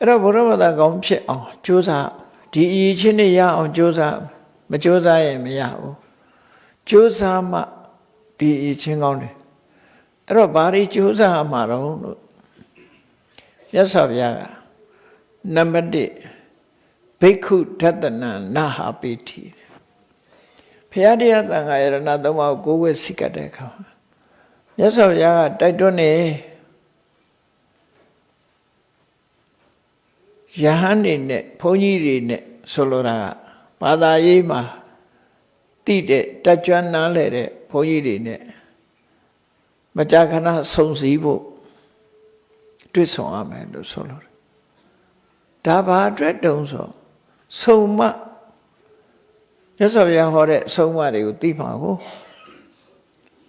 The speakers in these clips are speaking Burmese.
အဲ့တော့ဘုရားဘာသာကောင်းဖြစ်အောင်ကြိုးစားဒီအရေးချင်းတွေရအောင်ကြိုးစားမကြိုးစားရင်မရဘူးကြိုးစားမှဒီအရေးချင်းကောင်းတယ်အဲ့တော့ဘာတွေကြိုးစားမှာတော့လို့မြတ်စွာဘုရားကနံပါတ်1ဘိက္ခုဒတနာနာဟာပိတိဖရာတရားသံဃာယရဏသုံးပါးကိုကိုယ်ဝဲစိကတ်တဲ့အခါမြတ်စွာဘုရားကတိုက်တွန်းနေ ယဟန်နေနဲ့ဘုန်းကြီးတွေနဲ့ဆိုလိုတာကဘာသာရေးမှာတိတဲ့တက်ကြွနားလဲတဲ့ဘုန်းကြီးတွေနဲ့မကြာခဏဆုံစည်းဖို့တွေ့ဆုံရမယ်လို့ဆိုလိုတယ်ဒါဘာအတွက်တုံးဆိုဆုံမရသော်ဘုရားဟောတဲ့ဆုံးမတွေကိုသိမှာကို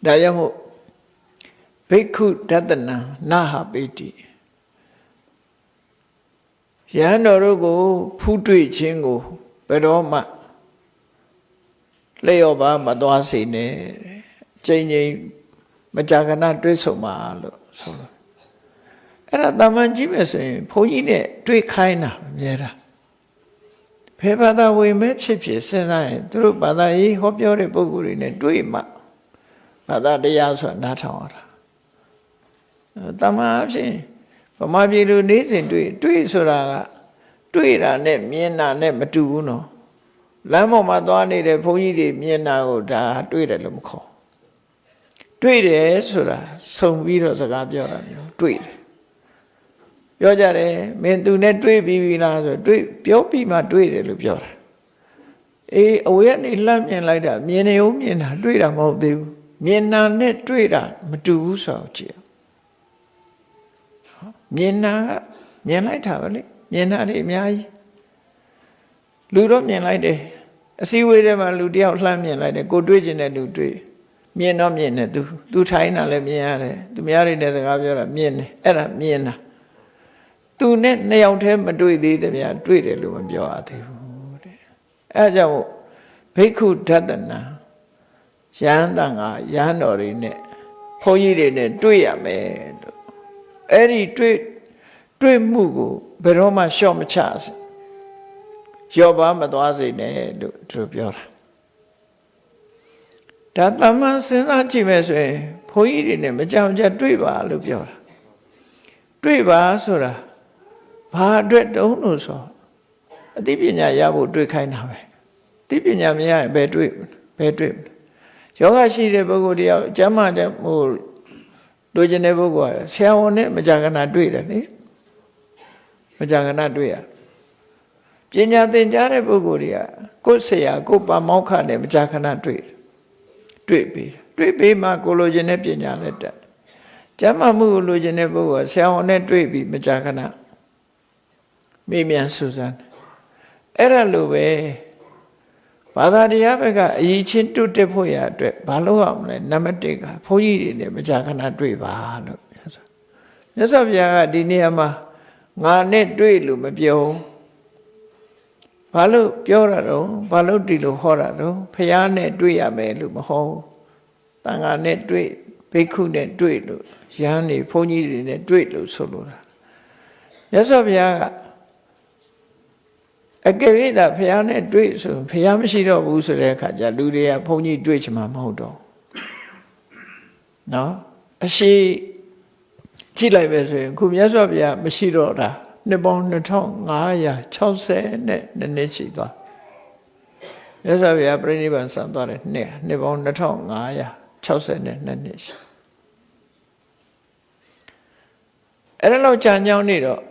ဒါကြောင့်မို့ဘိက္ခုဒတနာနာဟပိတိ ယဟန်တော်တို့ကိုဖူးတွေ့ခြင်းကိုဘယ်တော့မှလျော့ပါမသွားစေနဲ့ချိန်ချိန်မကြာခဏတွေ့ဆုံပါလို့ဆိုလို့အဲ့ဒါတာမန်ကြည့်မယ်ဆိုရင်ဘုန်းကြီးနဲ့တွေ့ခိုင်းတာအများတာဘယ်ဘာသာဝင်မဲ့ဖြစ်ဖြစ်စဉ်းစားရင်သူတို့ဘာသာရေးဟောပြောတဲ့ပုဂ္ဂိုလ်တွေနဲ့တွေ့မှဘာသာတရားဆိုတာနားထောင်ရတာတမန်အဖြစ် ဗမာပြည်လူနေစဉ်တွေ့တွေ့ဆိုတာကတွေ့တာနဲ့မြင်တာနဲ့မတူဘူးနော်လမ်းပေါ်မှာသွားနေတဲ့ဘုန်းကြီးတွေမြင်တာကိုဒါတွေ့တယ်လို့မခေါ်တွေ့တယ်ဆိုတာစုံပြီးတော့စကားပြောတာမျိုးတွေ့တယ်ပြောကြတယ်မင်းသူနဲ့တွေ့ပြီးပြီလားဆိုတွေ့ပြောပြီးမှတွေ့တယ်လို့ပြောတာအေးအဝေးကနေလှမ်းမြင်လိုက်တာမြင်နေဦးမြင်တာတွေ့တာမဟုတ်သေးဘူးမြင်တာနဲ့တွေ့တာမတူဘူးဆိုတော့ကြည့် မြင်တာကမြင်လိုက်တာပဲလေမြင်တာတွေအများကြီးလူတော့မြင်လိုက်တယ်အစည်းအဝေးထဲမှာလူတယောက်လှမ်းမြင်လိုက်တယ်ကိုတွေ့ကျင်တဲ့လူတွေ့မြင်တော့မြင်တယ်သူသူထိုင်းတာလည်းမြင်ရတယ်သူများတွေနဲ့စကားပြောတာမြင်တယ်အဲ့ဒါမြင်တာသူနဲ့နှစ်ယောက်တည်းမတွေ့သေးတဲ့ဗျာတွေ့တယ်လို့မပြောရသေးဘူးတဲ့အဲကြောင့်ဘိက္ခုဒတနာရဟန်းတန်ကရဟန်းတော်တွေနဲ့ဘုန်းကြီးတွေနဲ့တွေ့ရမယ်လို့ အဲ့ဒီတွေ့တွေ့မှုကိုဘယ်တော့မှရှော့မချစေရောပါမသွားစေနဲ့လို့သူပြောတာဒါတမန်စဉ်းစားကြည့်မယ်ဆိုရင်ဘုန်းကြီးတွေနဲ့မကြောင်ကြတွေ့ပါလို့ပြောတာတွေ့ပါဆိုတာဘာအတွက်တုံးလို့ဆိုအသိပညာရဖို့တွေ့ခိုင်းတာပဲအသိပညာမရရင်ဘယ်တွေ့ဘယ်တွေ့ယောဂရှိတဲ့ပုဂ္ဂိုလ်တယောက်ကျမ်းမာတဲ့ဟို လိုချင်တဲ့ပုဂ္ဂိုလ်ကဆရာဝန်နဲ့မကြာခဏတွေ့တယ်လေမကြာခဏတွေ့ရပညာသင်ကြားတဲ့ပုဂ္ဂိုလ်တွေကကိုယ်ဆရာကိုယ်ပါမောက္ခနဲ့မကြာခဏတွေ့တွေ့ပြီးတွေ့ပြီးမှကိုလိုချင်တဲ့ပညာနဲ့တက်ကျမ်းမာမှုကိုလိုချင်တဲ့ပုဂ္ဂိုလ်ကဆရာဝန်နဲ့တွေ့ပြီးမကြာခဏမိမြန်စူးစမ်းအဲ့ဒါလိုပဲ ဘာသာတရားဘက်ကအရေးချင်းတုတ်တက်ဖို့ရအတွက်ဘာလို့ရမလဲနံပါတ်1ကဘုန်းကြီးတွေနဲ့မကြာခဏတွေ့ပါလို့မြတ်စွာဘုရားကဒီနေရာမှာငါနဲ့တွေ့လို့မပြောဘာလို့ပြောတာတော့ဘာလို့ဒီလိုဟောတာတော့ဖះနဲ့တွေ့ရမယ်လို့မဟောတန်ခါနဲ့တွေ့ဘိက္ခုနဲ့တွေ့လို့ရဟန်းနေဘုန်းကြီးတွေနဲ့တွေ့လို့ဆိုလိုတာမြတ်စွာဘုရားက အကယ်၍သာဖះနဲ့တွေ့ဆိုဖះမရှိတော့ဘူးဆိုတဲ့အခါကျလူတွေကဘုန်းကြီးတွေ့ချင်မှာမဟုတ်တော့နော်အရှိကြည့်လိုက်ပဲဆိုရင်ခုမြတ်စွာဘုရားမရှိတော့တာနှစ်ပေါင်း2560နဲ့နည်းနည်းရှိသွားမြတ်စွာဘုရားပြိဋိဘံဆံသွားတယ်နှစ်နှစ်ပေါင်း2560နဲ့နှစ်နှစ်ရှိအဲ့ဒါလောက်ကြာညောင်းနေတော့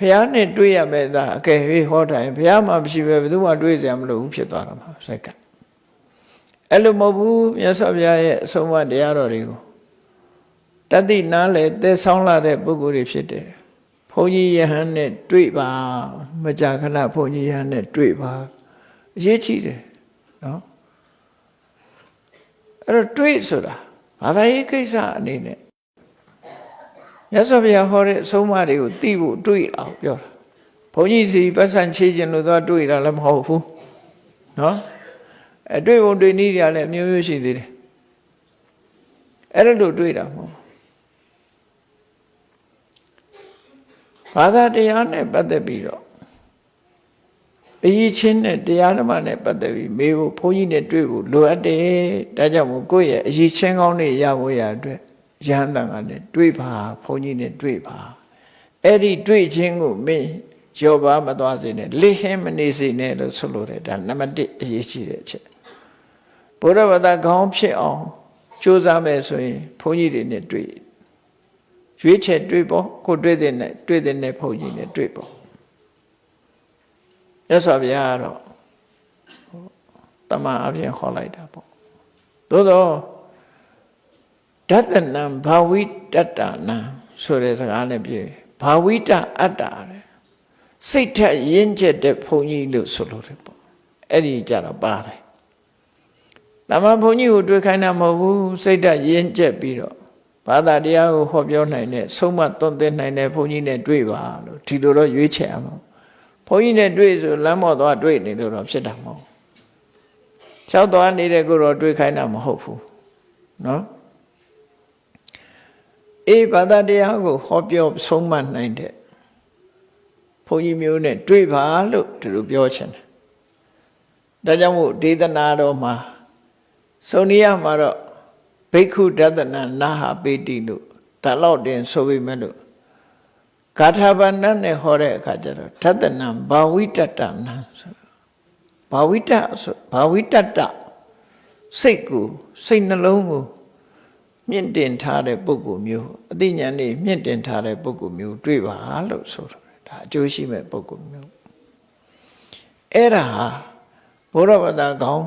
ဘုရားနဲ့တွေ့ရမယ်သာအကယ်၍ဟောတိုင်းဘုရားမှမရှိပဲဘယ်သူမှတွေ့စရာမလိုဘူးဖြစ်သွားတာမှာစက္ကအဲ့လိုမဟုတ်ဘူးမြတ်စွာဘုရားရဲ့အဆုံးအမတရားတော်တွေကိုတတိနားလေသက်ဆောင်လာတဲ့ပုဂ္ဂိုလ်တွေဖြစ်တယ်ဘုန်းကြီးယဟန်နဲ့တွေ့ပါမကြာခဏဘုန်းကြီးယဟန်နဲ့တွေ့ပါအရေးကြီးတယ်နော်အဲ့တော့တွေ့ဆိုတာဘာသာရေးကိစ္စအနေနဲ့ မြတ်စွာဘုရားဟောတဲ့အဆုံးအမတွေကိုသိဖို့တွေ့အောင်ပြောတာဘုန်းကြီးစီပတ်စံချေခြင်းလို့သွားတွေ့တာလည်းမဟုတ်ဘူးနော်အတွေ့ဖို့တွေ့နည်းတွေလည်းအမျိုးမျိုးရှိသေးတယ်အဲ့ဒါလို့တွေ့တာမဟုတ်ဘာသာတရားနဲ့ပတ်သက်ပြီးတော့အရေးချင်းနဲ့တရားဓမ္မနဲ့ပတ်သက်ပြီးမေးဖို့ဘုန်းကြီးနဲ့တွေ့ဖို့လိုအပ်တယ်ဒါကြောင့်မို့ကိုယ့်ရဲ့အရေးချင်းကောင်းတွေရဖို့ရအတွက် ရဟန်းတန်ကလည်းတွေ့ပါဘုန်းကြီးနဲ့တွေ့ပါအဲ့ဒီတွေ့ချင်းကိုမင်းရောပါမသွားစေနဲ့လိဟင်းမနေစေနဲ့လို့ဆိုလိုတယ်ဒါနံပါတ်1အရေးကြီးတဲ့အချက်ဘုရားဘာသာခေါင်းဖြစ်အောင်ကြိုးစားမယ်ဆိုရင်ဘုန်းကြီးတွေနဲ့တွေ့ရွေးချယ်တွေ့ပေါ့ကိုတွေ့တဲ့နဲ့တွေ့တဲ့နဲ့ဘုန်းကြီးနဲ့တွေ့ပေါ့ရသော်ဗျာကတော့တမန်အပြင်ခေါ်လိုက်တာပေါ့သို့တော့ ဒတနံဘာဝိတတ္တနံဆိုတဲ့စကားနဲ့ပြေဘာဝိတအတ္တတဲ့စိတ်ထက်ရင့်ကျက်တဲ့ဘုန်းကြီးလို့ဆိုလို့တယ်ပေါ့အဲ့ဒီကြတော့ပါတယ်တမန်ဘုန်းကြီးကိုတွေ့ခိုင်းတာမဟုတ်ဘူးစိတ်ဓာတ်ရင့်ကျက်ပြီးတော့ဘာသာတရားကိုဟောပြောနိုင်တဲ့ဆုံးမသွန်သင်နိုင်တဲ့ဘုန်းကြီးနဲ့တွေ့ပါလို့ဒီလိုတော့ရွေးချယ်အောင်ဘုန်းကြီးနဲ့တွေ့ဆိုလမ်းမော်သွားတွေ့နေလို့တော့ဖြစ်တာမဟုတ်၆သွားနေတဲ့ကိုတော့တွေ့ခိုင်းတာမဟုတ်ဘူးနော် အေးဘာသာတရားကိုဟောပြောဆုံးမနိုင်တဲ့ဘုန်းကြီးမျိုးနဲ့တွေ့ပါလို့ဒီလိုပြောချင်တယ်ဒါကြောင့်မို့ဒေသနာတော်မှာစုံနေရမှာတော့ဘိက္ခုဒသနာနာဟပေတိလို့ဒါတော့တင်ဆိုပြီးမဲ့လို့ဂါထာဘာနနဲ့ဟောတဲ့အခါကျတော့ဒသနာဘာဝိတတနာဆိုဘာဝိတဆိုဘာဝိတတစိတ်ကိုစိတ်နှလုံးကို မြင့်တင်ထားတဲ့ပုဂ္ဂိုလ်မျိုးအသိဉာဏ်နဲ့မြင့်တင်ထားတဲ့ပုဂ္ဂိုလ်မျိုးတွေ့ပါလို့ဆိုတော့ဒါအကျိုးရှိမဲ့ပုဂ္ဂိုလ်မျိုးအဲ့ဒါဟာဘုရားဘာသာကောင်း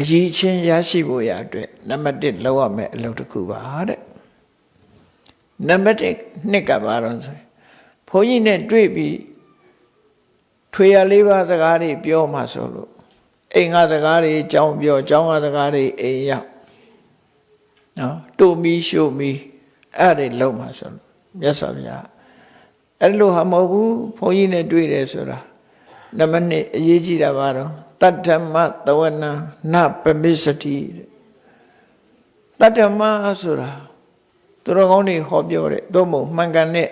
အရေးချင်းရရှိဖို့ရအတွက်နံပါတ်1လောက်ရမယ်အလုပ်တစ်ခုပါတဲ့နံပါတ်1နှစ်ကပါတော့ဆိုရင်ဘုန်းကြီးနဲ့တွေ့ပြီးထွေရလေးပါးစကားတွေပြောမှဆိုလို့အိမ်ကစကားတွေအကြောင်းပြောအကြောင်းကစကားတွေအိမ်ရောက် နော်တို့မီရှို့မီအဲ့ဒါလုံးမှဆိုလို့မြတ်စွာဘုရားအဲ့လိုဟာမဟုတ်ဘူးဘုန်းကြီးနဲ့တွေ့တယ်ဆိုတာနံပါတ်1အရေးကြီးတာပါတော့တတ္ထမသဝနာနပမစ္စတိတတ္ထမဆိုတာသူတော်ကောင်းတွေဟောပြောတဲ့သို့မဟုတ်မှန်ကန်တဲ့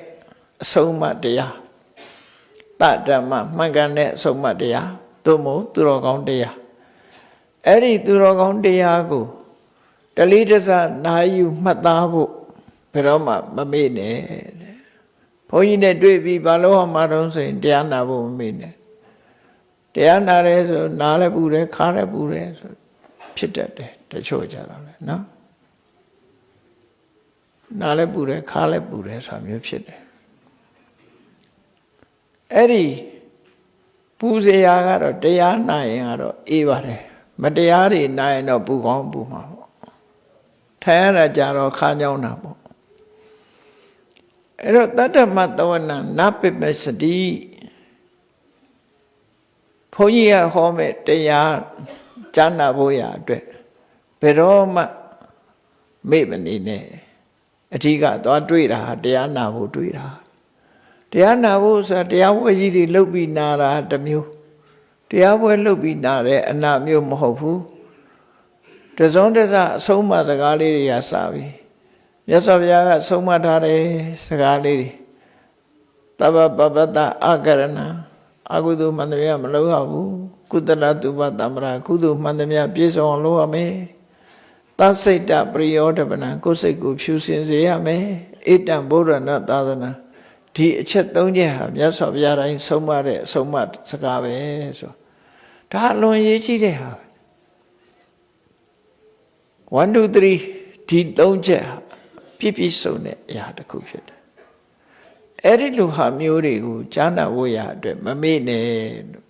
အဆုံးအမတရားတတ္ထမမှန်ကန်တဲ့အဆုံးအမတရားသို့မဟုတ်သူတော်ကောင်းတရားအဲ့ဒီသူတော်ကောင်းတရားကို တလေးတစနာယူမှတ်သားဖို့ဘယ်တော့မှမမေ့နဲ့တဲ့ဘုန်းကြီးနဲ့တွေ့ပြီးဘာလို့မှမတော့ဆိုရင်တရားနာဖို့မမေ့နဲ့တရားနာရဲဆိုနားလည်းပူတယ်ခါလည်းပူတယ်ဆိုဖြစ်တတ်တယ်တချို့ကြတော့လေနော်နားလည်းပူတယ်ခါလည်းပူတယ်ဆိုတာမျိုးဖြစ်တယ်အဲ့ဒီပူစရာကတော့တရားနာရင်ကတော့အေးပါတယ်မတရားတွေနာရင်တော့ပူကောင်းပူမှာပေါ့ ထိုင်ရတာကြတော့ခါကြောင်းတာပေါ့အဲ့တော့တတ္တမတဝနာနပိပစတိဘုန်းကြီးကဟောမဲ့တရားကြားနာဖို့ရအတွက်ဘယ်တော့မှမေ့မနေနဲ့အဓိကသွားတွေ့တာတရားနာဖို့တွေ့တာတရားနာဖို့ဆိုတာတရားပွဲကြီးတွေလှုပ်ပြီးနာတာတစ်မျိုးတရားပွဲလှုပ်ပြီးနာတဲ့အနာမျိုးမဟုတ်ဘူး တစုံတစအဆုံးမစကားလေးတွေကစပြီမြတ်စွာဘုရားကဆုံးမထားတဲ့စကားလေးတွေတပ္ပပပတ္တအကရဏအကုသိုလ်မှန်သမျှမလုပ်ရဘူးကုသလတုပတမ္ပရာကုသိုလ်မှန်သမျှပြည့်စုံအောင်လုပ်ရမယ်သစိတ်တပရိယောဓပနကိုယ်စိတ်ကိုဖြူစင်စေရမယ်ဣတံဗုဒ္ဓနာသာသနာဒီအချက်၃ချက်ဟာမြတ်စွာဘုရားတိုင်းဆုံးမတဲ့အဆုံးမစကားပဲဆိုဒါအလွန်ရေးကြည့်တဲ့ဟာ 1 2 3ဒီ၃ချက်ဟာပြည့်ပြည့်စုံတဲ့အရာတစ်ခုဖြစ်တယ်အဲ့ဒီလိုဟာမျိုးတွေကိုကြားနာဖို့ရအတွက်မမေ့နဲ့လို့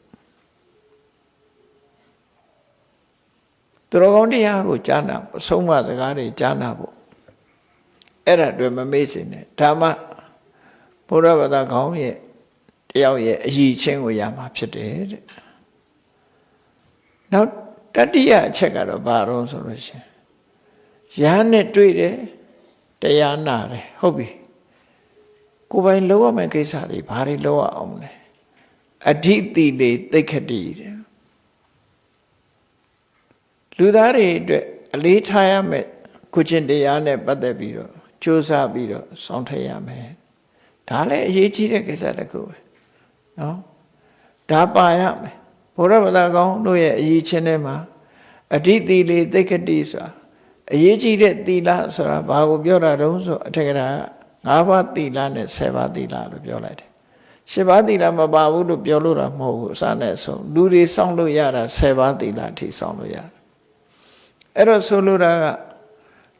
သူတော်ကောင်းတရားကိုကြားနာဆုံးမစကားတွေကြားနာဖို့အဲ့ဒါအတွက်မမေ့စေနဲ့ဓမ္မဘုရားဘာသာကောင်းရဲ့တယောက်ရဲ့အည်ချင်းကိုရမှာဖြစ်တယ်တဲ့နောက်တတိယအချက်ကတော့ဘာတော့ဆိုလို့ရှင် ရဟန်းနဲ့တွေ့တယ်တရားနာတယ်ဟုတ်ပြီကိုယ်ပိုင်လောရမယ့်ကိစ္စတွေဘာတွေလောရအောင်လဲအဓိတိလေသိခတိတဲ့လူသားတွေအတွက်အလေးထားရမယ့်ကုချင်းတရားနဲ့ပတ်သက်ပြီးတော့ကြိုးစားပြီးတော့စောင့်ထည့်ရမယ်ဒါလည်းအရေးကြီးတဲ့ကိစ္စတစ်ခုပဲနော်ဒါပါရမယ်ဘုရားဗလာကောင်းတို့ရဲ့အရေးချင်းထဲမှာအဓိသီလေသိက္ခတိဆိုတာ အရေးကြီးတဲ့သီလဆိုတာဘာကိုပြောတာတုံးဆိုအထက်ကရာ၅ပါးသီလနဲ့၁၀ပါးသီလလို့ပြောလိုက်တယ်၈ပါးသီလမပါဘူးလို့ပြောလို့တာမဟုတ်ဘူးအစနဲ့အဆုံးလူတွေစောင့်လို့ရတာ၁၀ပါးသီလအထိစောင့်လို့ရတယ်အဲ့တော့ဆိုလိုတာက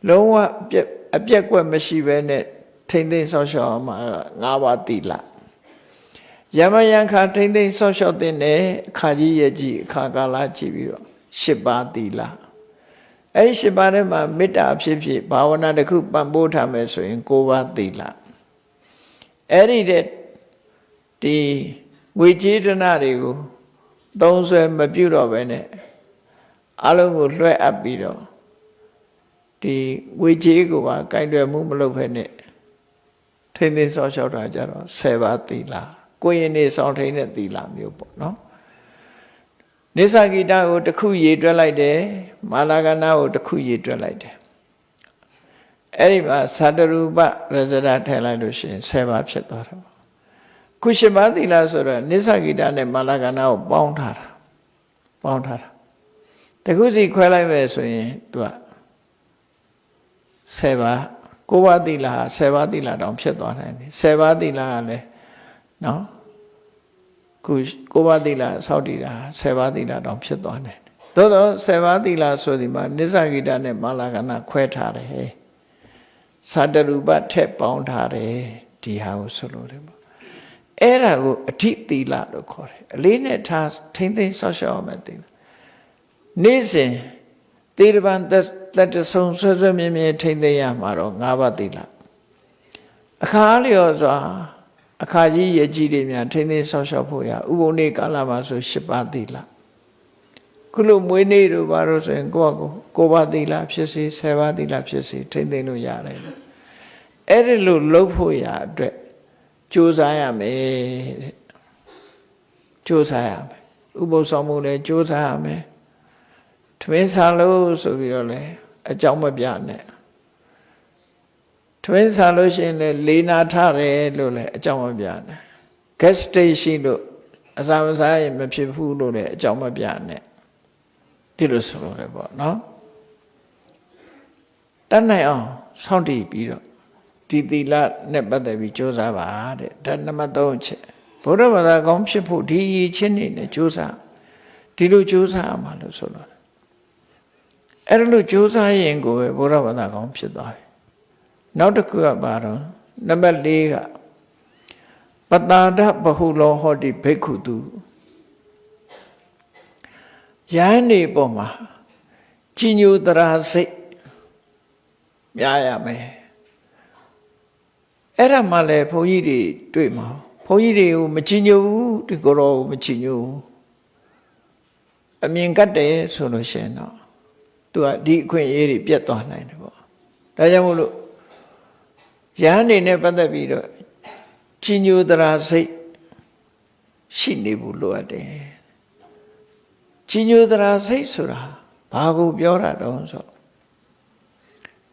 လုံးဝပြက်အပြက်ကွက်မရှိဘဲနဲ့ထိမ့်သိမ်းဆောက်ရှောက်အောင်မှာ၅ပါးသီလယမယံခါထိမ့်သိမ်းဆောက်ရှောက်တဲ့နဲ့အခါကြီးရဲ့ကြီးအခါကာလကြည့်ပြီးတော့၈ပါးသီလ အဲ့ဒီ၈ပါးထဲမှာမေတ္တာဖြစ်ဖြစ်ဘာဝနာတစ်ခုပံ့ပိုးထားမယ်ဆိုရင်၉ပါးသီလအဲ့ဒီတဲ့ဒီဝေကျေတနာတွေကိုသုံးဆွဲမပြုတ်တော့ပဲနဲ့အလုံးကိုလွှဲအပ်ပြီးတော့ဒီဝေကျေကိုပါကင်တွယ်မှုမလုပ်ဖ ೇನೆ ထိမ့်သိမ်းစောက်ရှောက်တာကြတော့10ပါးသီလကိုရင်နေဆောင်ထိန်တဲ့သီလမျိုးပေါ့နော် နိစ္စဂီတကိုတစ်ခုရေတွက်လိုက်တယ်မာလာကနာကိုတစ်ခုရေတွက်လိုက်တယ်အဲ့ဒီမှာသတ္တရူပရဇရထည့်လိုက်လို့ရှိရင်10ပါးဖြစ်သွားတယ်ခုရှင်ပါသီလဆိုတော့နိစ္စဂီတနဲ့မာလာကနာကိုပေါင်းထားတာပေါင်းထားတာတခုစီခွဲလိုက်မယ်ဆိုရင်သူက10ပါးကိုးပါးသီလဟာ10ပါးသီလတောင်ဖြစ်သွားနိုင်တယ်10ပါးသီလကလည်းနော် ခုကိုးပါးသီလစောင့်တည်တာ10ပါးသီလတောင်ဖြစ်သွားနိုင်တယ်သို့တော့10ပါးသီလဆိုဒီမှာနိစ္စဂီတနဲ့မာလာကနာခွဲထားတယ်သတ္တရူပထက်ပေါင်းထားတယ်ဒီဟာကိုဆိုလို့တယ်ပေါ့အဲ့ဒါကိုအဋ္ဌသီလလို့ခေါ်တယ်အလေးနဲ့ထားထိမ့်သိမ်းဆောက်ရှောက်အောင်မယ်သီလနေ့စဉ်သေရပံသက်တဆုံဆွဆွမြဲမြဲထိမ့်သိမ်းရမှာတော့၅ပါးသီလအခါလျော်စွာ အခါကြီးရကြီးတွေများထိမ့်သိမ်းဆောက်ရှောက်ဖို့ရဥပုံနေကာလမှာဆို၈ပါးသီလခုလိုမွေးနေ့တို့ဘာလို့ဆိုရင်ကိုယ့်ကိုကိုပါးသီလဖြစ်စေ၁၀ပါးသီလဖြစ်စေထိမ့်သိမ်းလို့ရတယ်အဲ့ဒီလိုလုပ်ဖို့ရအတွက်ကြိုးစားရမယ်တဲ့ကြိုးစားရမယ်ဥပုသ်ဆောင်မှုလည်းကြိုးစားရမယ်ထမင်းစားလို့ဆိုပြီးတော့လည်းအကြောင်းမပြနဲ့ ထမင်းစားလို့ရှိရင်လည်းလေနာထတယ်လို့လည်းအကြောင်းမပြနဲ့ gas station လို့အစာမစားရင်မဖြစ်ဘူးလို့လည်းအကြောင်းမပြနဲ့ဒီလိုဆိုလို့ရပေါ့နော်တတ်နိုင်အောင်စောင့်တည်ပြီးတော့ဒီသီလနဲ့ပတ်သက်ပြီးကြိုးစားပါတဲ့ဒါနံပါတ်3ချက်ဘုရားဘာသာကောင်းဖြစ်ဖို့ဒီရည်ချင်းနေနဲ့ကြိုးစားဒီလိုကြိုးစားရမှာလို့ဆိုတော့အဲ့လိုကြိုးစားရင်ကိုပဲဘုရားဘာသာကောင်းဖြစ်သွားတယ် နောက်တစ်ခုကဘာတော့နံပါတ်4ကပတာဒဘဟုလောဟောတိဘိက္ခုတုယန္နေပေါ်မှာကြီးညိုတရာစိတ်များရမယ်အဲ့ဒါမှလည်းဘုန်းကြီးတွေတွေ့မှာဘုန်းကြီးတွေကိုမချီညိုဘူးဒီကိုယ်တော်ကိုမချီညိုဘူးအမြင်ကတ်တယ်ဆိုလို့ရှိရင်တော့သူကဒီအခွင့်အရေးတွေပြတ်သွားနိုင်တယ်ပေါ့ဒါကြောင့်မို့လို့ ရဟန်းနေနဲ့ပတ်သက်ပြီးတော့ချီညိုတရာစိတ်ရှိနေဘူးလိုအပ်တယ်ချီညိုတရာစိတ်ဆိုတာဘာကိုပြောတာတော့ဆို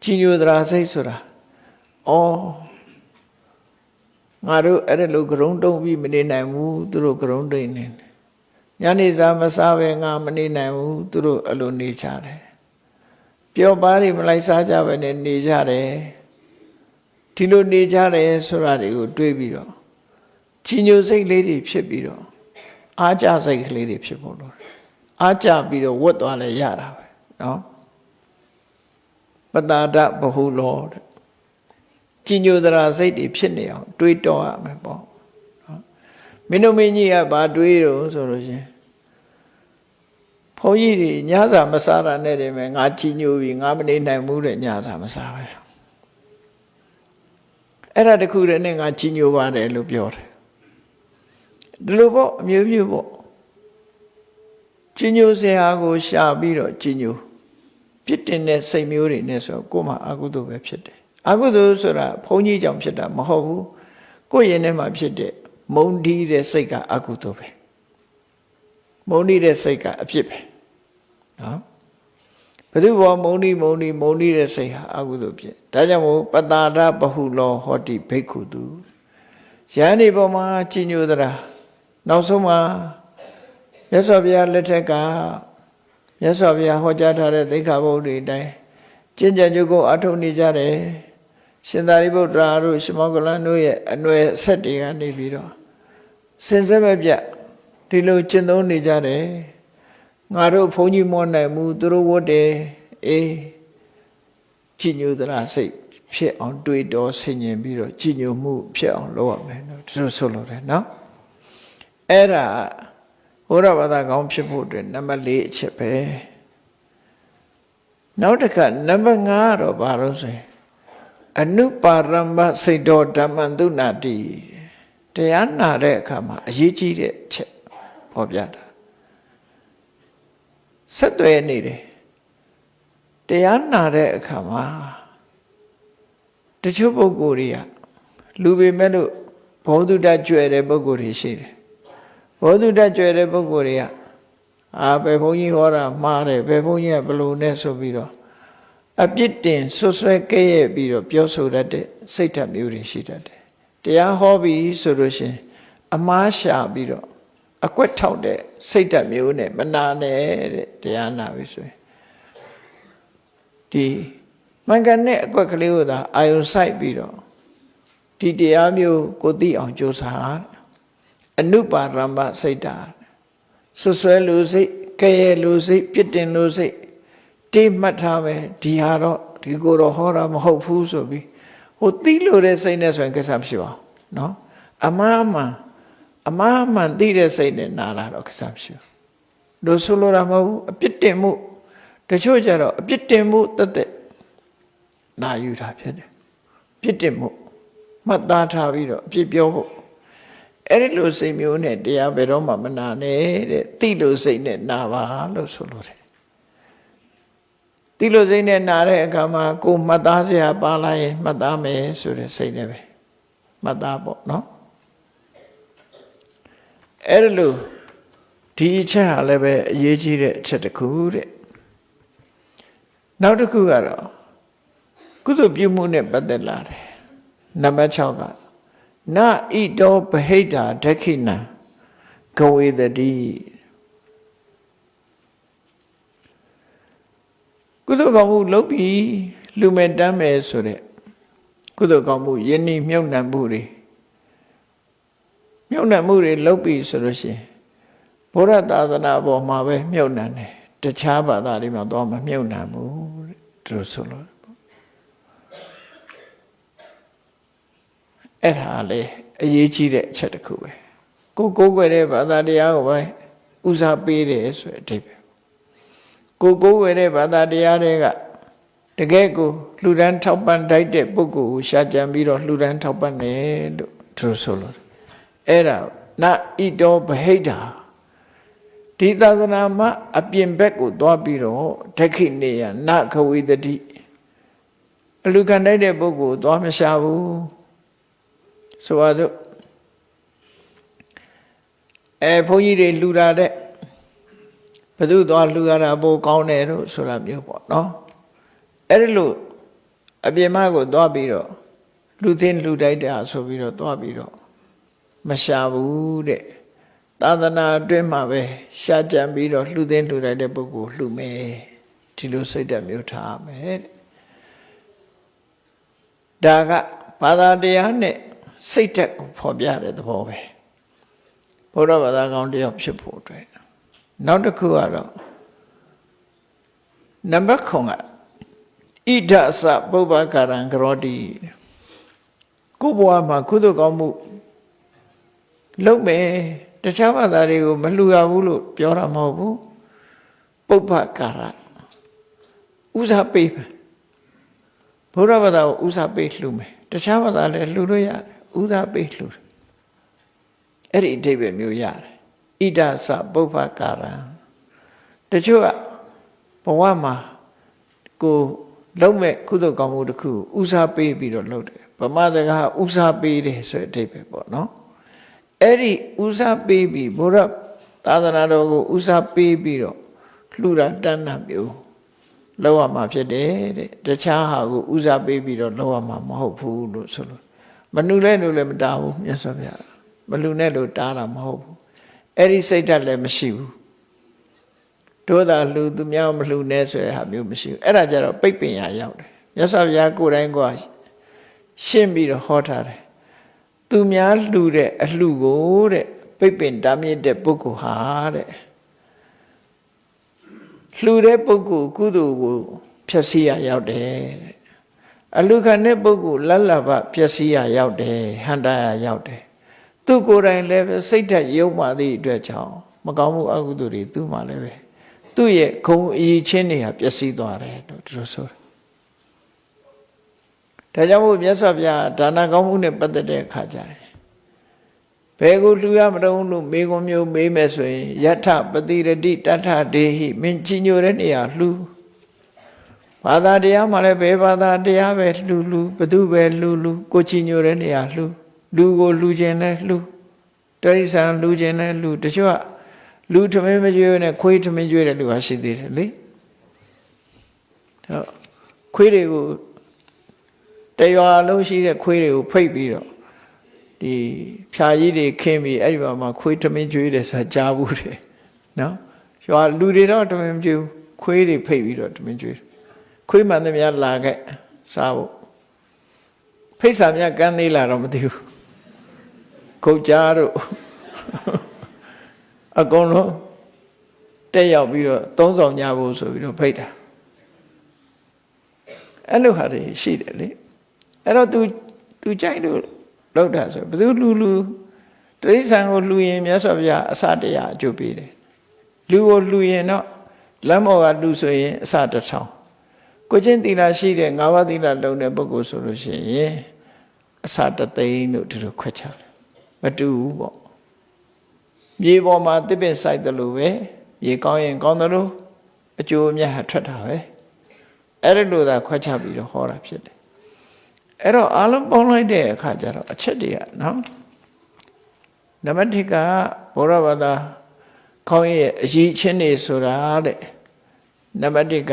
ချီညိုတရာစိတ်ဆိုတာအော်ငါတို့အဲ့ဒါလိုကြုံတုံးပြီးမနေနိုင်ဘူးသူတို့ကြုံတိန်နေညနေစာမစားပဲငါမနေနိုင်ဘူးသူတို့အဲ့လိုနေကြတယ်ပျော်ပါးတွေမလိုက်စားကြပဲနဲ့နေကြတယ် ဒီလိုနေကြတယ်ဆိုတာတွေကိုတွေးပြီးတော့ချီညိုစိတ်လေးတွေဖြစ်ပြီးတော့အားကြစိတ်ကလေးတွေဖြစ်ဖို့လိုတယ်အားကြပြီးတော့ဝတ်သွားလဲရတာပဲနော်ပတာဒဘဟုလောတဲ့ကြည်ညိုသရာစိတ်တွေဖြစ်နေအောင်တွေးတော်ရမယ်ပေါ့နော်မင်းတို့မင်းကြီးကဘာတွေးတော့ဆိုလို့ရှင်ဘုန်းကြီးတွေညစာမစားတာနဲ့တည်းမဲ့ငါကြည်ညိုပြီးငါမနေနိုင်ဘူးတဲ့ညစာမစားပဲ အဲ့ဒါတခုတည်းနဲ့ငါကြည်ညိုပါတယ်လို့ပြောတယ်ဒီလိုပေါ့အမျိုးမျိုးပေါ့ကြည်ညိုစရာကိုရှာပြီးတော့ကြည်ညိုပြစ်တင်တဲ့စိတ်မျိုးတွေနဲ့ဆိုကိုယ်မှာအကုသိုလ်ပဲဖြစ်တယ်အကုသိုလ်ဆိုတာဘုန်းကြီးကြောင့်ဖြစ်တာမဟုတ်ဘူးကိုယ့်ရင်ထဲမှာဖြစ်တဲ့မုန်းတီးတဲ့စိတ်ကအကုသိုလ်ပဲမုန်းတီးတဲ့စိတ်ကအဖြစ်ပဲနော် ဘယ်သူဘောမုန်းတီးမုန်းတီးမုန်းတီးတဲ့စိတ်ဟာအကုသိုလ်ဖြစ်ဒါကြောင့်မို့ပတာရဘဟုလောဟောတိဘိက္ခုတုရဟန်းဒီပေါ်မှာကြီးညိုသလားနောက်ဆုံးမှာမြတ်စွာဘုရားလက်ထက်ကမြတ်စွာဘုရားဟောကြားထားတဲ့သိက္ခာပုဒ်တွေအတိုင်းကျင့်ကြံကြုတ်ကိုအထုတ်နေကြတယ်ရှင်သာရိပုတ္တရာတို့ရှမောကလန်တို့ရဲ့အနွယ်ဆက်တွေကနေပြီးတော့စင်စစ်မဲ့ပြတ်ဒီလိုကျင့်သုံးနေကြတယ် ငါတို့ဘုန်းကြီးမောနိုင်မှုသူတို့ဝတ်တယ်အေးကြည်ညိုသလားစိတ်ဖြစ်အောင်တွေးတော်ဆင်ញင်ပြီးတော့ကြည်ညိုမှုဖြစ်အောင်လုပ်ရမယ်နော်သူတို့ဆိုလို့တယ်နော်အဲ့ဒါဘုရားဘာသာကောင်းဖြစ်ဖို့အတွက်နံပါတ်၄အချက်ပဲနောက်တစ်ခါနံပါတ်5တော့ဘာလို့ဆိုရင်အနုပါရမစိတ်တော်ဓမ္မန္တုနာတိတရားနာတဲ့အခါမှာအရေးကြီးတဲ့ချက်ဖော်ပြတာ ဆက်သွယ်နေတယ်တရားနာတဲ့အခါမှာတချို့ပုဂ္ဂိုလ်တွေကလူပေမဲ့လို့ဘောဓုတကြွယ်တဲ့ပုဂ္ဂိုလ်တွေရှိတယ်ဘောဓုတကြွယ်တဲ့ပုဂ္ဂိုလ်တွေကအာဘယ်ဘုန်းကြီးဟောတာမှားတယ်ဘယ်ဘုန်းကြီးကဘလို့နဲ့ဆိုပြီးတော့အပြစ်တင်ဆွဆွဲကဲ့ရဲ့ပြီးတော့ပြောဆိုတတ်တဲ့စိတ်ဓာတ်မျိုးတွေရှိတတ်တယ်တရားဟောပြီးဆိုလို့ရှိရင်အမားရှာပြီးတော့အကွက်ထောက်တဲ့ စိတ်ဓာတ်မျိုးနဲ့မနာနဲ့တဲ့တရားနာပြီဆိုရင်ဒီမှန်ကန်တဲ့အကွက်ကလေးကိုသာအာယုံစိုက်ပြီးတော့ဒီတရားမျိုးကိုသိအောင်ကြိုးစားအနုပါရမစိတ်ဓာတ်ဆွဆွဲလို့စိတ်ကဲရဲ့လို့စိတ်ပြစ်တင်လို့စိတ်တိမှတ်ထားမယ်ဒီဟာတော့ဒီကိုတော့ဟောတာမဟုတ်ဘူးဆိုပြီးဟိုသိလို့တဲ့စိတ်နဲ့ဆိုရင်ကိစ္စမရှိပါဘူးเนาะအမှားမှန် အမှားမှန်သိတဲ့စိတ်နဲ့နာတာတော့ကိစ္စမရှိဘူးလို့ဆိုလိုတာမဟုတ်ဘူးအပြစ်တင်မှုတချို့ကြတော့အပြစ်တင်မှုတသက်နာယူတာဖြစ်တယ်ပြစ်တင်မှုမှတ်သားထားပြီးတော့အပြစ်ပြောဖို့အဲ့ဒီလိုစိတ်မျိုးနဲ့တရားဘယ်တော့မှမနာနဲ့တဲ့တိလို့စိတ်နဲ့နာပါလို့ဆိုလိုတယ်တိလို့စိတ်နဲ့နာတဲ့အခါမှာကိုမှတ်သားစရာပါလာရင်မှတ်သားမယ်ဆိုတဲ့စိတ်နဲ့ပဲမှတ်သားပေါ့နော် အဲ့ဒီလိုဒီအချက်ဟာလည်းပဲအရေးကြီးတဲ့အချက်တစ်ခုတဲ့နောက်တစ်ခုကတော့ကုသိုလ်ပြုမှုနဲ့ပတ်သက်လာတယ်နံပါတ်6ကနဣတောဗဟိတာဒက္ခိဏဂဝေတတိကုသိုလ်ကောင်းမှုလုပ်ပြီးလူမဲ့တမ်းမယ်ဆိုတဲ့ကုသိုလ်ကောင်းမှုယဉ်ဤမြုပ်နှံမှုတွေ မြုပ်နှံမှုတွေလုပ်ပြီးဆိုလို့ရှိရင်ဘုရားသာသနာပေါ်မှာပဲမြုပ်နှံတယ်တခြားဘာသာတွေမှာတော့မမြုပ်နှံဘူးတဲ့သူတို့ဆိုလို့အဲ့ဒါလေအရေးကြီးတဲ့အချက်တစ်ခုပဲကိုကိုးကွယ်တဲ့ဘာသာတရားကိုပဲဦးစားပေးတယ်ဆိုတဲ့အဓိပ္ပာယ်ကိုကိုးကွယ်တဲ့ဘာသာတရားတွေကတကယ်ကိုလှူဒန်းထောက်ပံ့တိုက်တဲ့ပုဂ္ဂိုလ်ကိုရှာကြံပြီးတော့လှူဒန်းထောက်ပံ့တယ်လို့သူတို့ဆိုလို့ အဲ့ဒါနဣတောဗဟိတာဒီသာသနာမှာအပြင်ဘက်ကိုသွားပြီးတော့ဒက္ခိနေယနခဝိတတိအလူခံတိုက်တဲ့ပုဂ္ဂိုလ်သွားမရှာဘူးဆိုပါစို့အဲဘုန်းကြီးတွေလှူတာတဲ့ဘယ်သူသွားလှူရတာပိုကောင်းတယ်လို့ဆိုတာမျိုးပေါ့နော်အဲ့ဒီလိုအပြင်မကိုသွားပြီးတော့လူသိလှူတိုက်တာဆိုပြီးတော့သွားပြီးတော့ မရှာဘူးတဲ့သာသနာအတွင်းမှာပဲရှာကြံပြီးတော့လှူသိလှူတိုက်တဲ့ပုဂ္ဂိုလ်လှူမယ်ဒီလိုစိတ်ဓာတ်မျိုးထားမယ်တဲ့ဒါကဘာသာတရားနဲ့စိတ်ဓာတ်ကိုဖော်ပြတဲ့သဘောပဲဘုရားဘာသာကောင်းတယောက်ဖြစ်ဖို့အတွက်နောက်တစ်ခုကတော့နံပါတ်9ကဣဒသပုဗ္ဗကာရံကရောတိကိုဘဝမှာကုသိုလ်ကောင်းမှု လုပ်မယ်တခြားဘာသာတွေကိုမလှူရဘူးလို့ပြောတာမဟုတ်ဘူးပုဗ္ဗကာရဥစားပေးမယ်ဘုရားဘာသာကိုဥစားပေးလှူမယ်တခြားဘာသာလည်းလှူလို့ရတယ်ဥစားပေးလှူတယ်အဲ့ဒီအဓိပ္ပာယ်မျိုးရတယ်ဣဒသပုဗ္ဗကာရံတချို့ကဘဝမှာကိုလုံးမဲ့ကုသိုလ်ကောင်းမှုတစ်ခုဥစားပေးပြီးတော့လုပ်တယ်ဗမာစကားဥစားပေးတယ်ဆိုတဲ့အဓိပ္ပာယ်ပေါ့နော် အဲ့ဒီဥစားပေးပြီးဘုရားသာသနာတော်ကိုဥစားပေးပြီးတော့လှူတာတန်းတာမျိုးလောက်ရမှာဖြစ်တယ်တဲ့တခြားဟာကိုဥစားပေးပြီးတော့လောက်ရမှာမဟုတ်ဘူးလို့ဆိုလို့မမလူလဲလို့လည်းမတားဘူးမြတ်စွာဘုရားမလူနဲ့လို့တားတာမဟုတ်ဘူးအဲ့ဒီစိတ်ဓာတ်လည်းမရှိဘူးတို့သာလူသူများမလူနဲ့ဆိုရဟာမျိုးမရှိဘူးအဲ့ဒါကြတော့ပိတ်ပင်ရရောက်တယ်မြတ်စွာဘုရားကိုယ်တိုင်ကရှင်းပြီးတော့ဟောထားတယ် သူများလှူတဲ့အလှူကိုတဲ့ပိတ်ပင်တားမြစ်တဲ့ပုဂ္ဂိုလ်ဟာတဲ့လှူတဲ့ပုဂ္ဂိုလ်ကုသိုလ်ကိုဖြည့်ဆည်းရရောက်တယ်တဲ့အလူခံတဲ့ပုဂ္ဂိုလ်လတ်လဘဖြည့်ဆည်းရရောက်တယ်ဟန္တာရရောက်တယ်သူကိုယ်တိုင်လည်းပဲစိတ်ဓာတ်ယုံမှသည့်အတွက်ကြောင့်မကောင်းမှုအကုသိုလ်တွေသူ့မှာလည်းပဲသူ့ရဲ့ခုံအည်ချင်းတွေကပျက်စီးသွားတယ်လို့သူတို့ဆိုတယ် ဒါကြောင့်မို့မြတ်စွာဘုရားဒါနကောင်းမှုနဲ့ပတ်သက်တဲ့အခါကျရင်ဘယ်ကိုလှူရမတုံးလို့မေကွန်မျိုးမေးမယ်ဆိုရင်ယထပတိရတိတထဒေဟိမင်းကြီးညိုတဲ့နေရာလှူဘာသာတရားမှလည်းဘယ်ဘာသာတရားပဲလှူလှူဘသူပဲလှူလှူကိုကြီးညိုတဲ့နေရာလှူလူကိုလှူခြင်းလဲလှူတရိษံလှူခြင်းလဲလှူတချို့ကလူထမင်းမကျွေးနဲ့ခွေးထမင်းကျွေးတဲ့လူဟာရှိသေးတယ်လေဟုတ်ခွေးတွေကို တရွာလုံးရှိတဲ့ခွေးတွေကိုဖိတ်ပြီးတော့ဒီဖြာကြီးတွေခင်းပြီးအဲ့ဒီမှာမှခွေးထမင်းကျွေးတယ်ဆိုတာကြားဘူးတယ်နော်ရွာလူတွေတော့ထမင်းကျွေးခွေးတွေဖိတ်ပြီးတော့ထမင်းကျွေးခွေးမှန်သမျှလာခဲ့စားဖို့ဖိတ်စာမြကန်းသေးလာတော့မသိဘူးခုတ်ကြားတို့အကုန်လုံးတက်ရောက်ပြီးတော့သုံးဆောင်ကြဖို့ဆိုပြီးတော့ဖိတ်တာအဲ့လိုဟာတွေရှိတယ်လေ အဲ့တော့ तू तू ကြိုက်လို့လောက်တာဆိုဘယ်သူလူလူတိရစ္ဆာန်ကိုလူရင်မြတ်စွာဘုရားအစတရားအကျိုးပေးတယ်လူကိုလူရင်တော့လမ်းပေါ်ကလူဆိုရင်အစတစ်ထောင်ကိုချင်းသီလရှိတဲ့ငါးပါးသီလလုံးတဲ့ပုဂ္ဂိုလ်ဆိုလို့ရှိရင်အစတသိန်းတို့ဒီလိုခွက်ချတယ်မတူဘူးပေါ့မြေပေါ်မှာတစ်ပင်စိုက်တယ်လို့ပဲမြေကောင်းရင်ကောင်းတယ်လို့အကျိုးအမြတ်ဟာထွက်တာပဲအဲ့ဒီလိုသာခွက်ချပြီးတော့ဟောတာဖြစ်တယ် အဲ့တော့အားလုံးပေါင်းလိုက်တဲ့အခါကျတော့အချက်တွေကနော်နံပါတ်1ကဘောရဘာသာခေါင်းရဲ့အရေးချင်းနေဆိုတာတဲ့နံပါတ်1က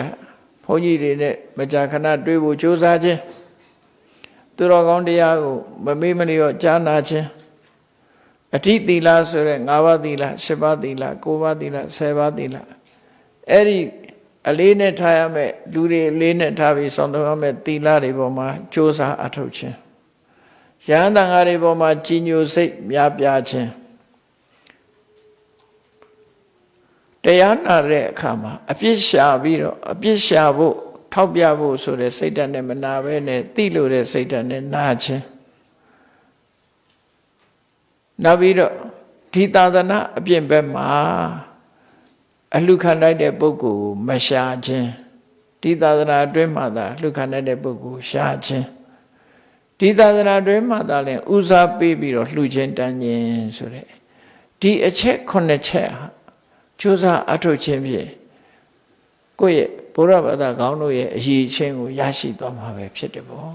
ဘုန်းကြီးတွေနဲ့မကြာခဏတွေ့ဖို့ကြိုးစားခြင်းသူတော်ကောင်းတရားကိုမမေ့မလျော့ကြားနာခြင်းအဋ္ဌသီလဆိုတဲ့၅ပါးသီလ၈ပါးသီလ၉ပါးသီလ၁၀ပါးသီလအဲ့ဒီ အလေးနဲ့ထားရမယ်လူတွေအလေးနဲ့ထားပြီးဆောင်တော်ရမယ်သီလတွေပေါ်မှာကြိုးစားအထောက်ခြင်းရဟန်းတန်ဃာတွေပေါ်မှာကြီးညိုစိတ်များပြားခြင်းတရားနာတဲ့အခါမှာအပြစ်ရှာပြီးတော့အပြစ်ရှာဖို့ထောက်ပြဖို့ဆိုတဲ့စိတ်ဓာတ်နဲ့မနာဘဲနဲ့တိလို့တဲ့စိတ်ဓာတ်နဲ့နာခြင်းနောက်ပြီးတော့ဒီသာသနာအပြင်ဘက်မှာ အလှခံလိုက်တဲ့ပုဂ္ဂိုလ်ကိုမရှာခြင်းဒီသာသနာအတွင်းမှာသာလှခံလိုက်တဲ့ပုဂ္ဂိုလ်ရှာခြင်းဒီသာသနာအတွင်းမှာသာလည်းဥစားပေးပြီးတော့လှူခြင်းတန်းခြင်းဆိုတဲ့ဒီအချက်ခုနှစ်ချက်ဟာကြိုးစားအထုတ်ခြင်းဖြင့်ကိုယ့်ရဲ့ဘုရားဘာသာကောင်းတို့ရဲ့အရေးချင်းကိုရရှိသွားမှာပဲဖြစ်တယ်ပေါ့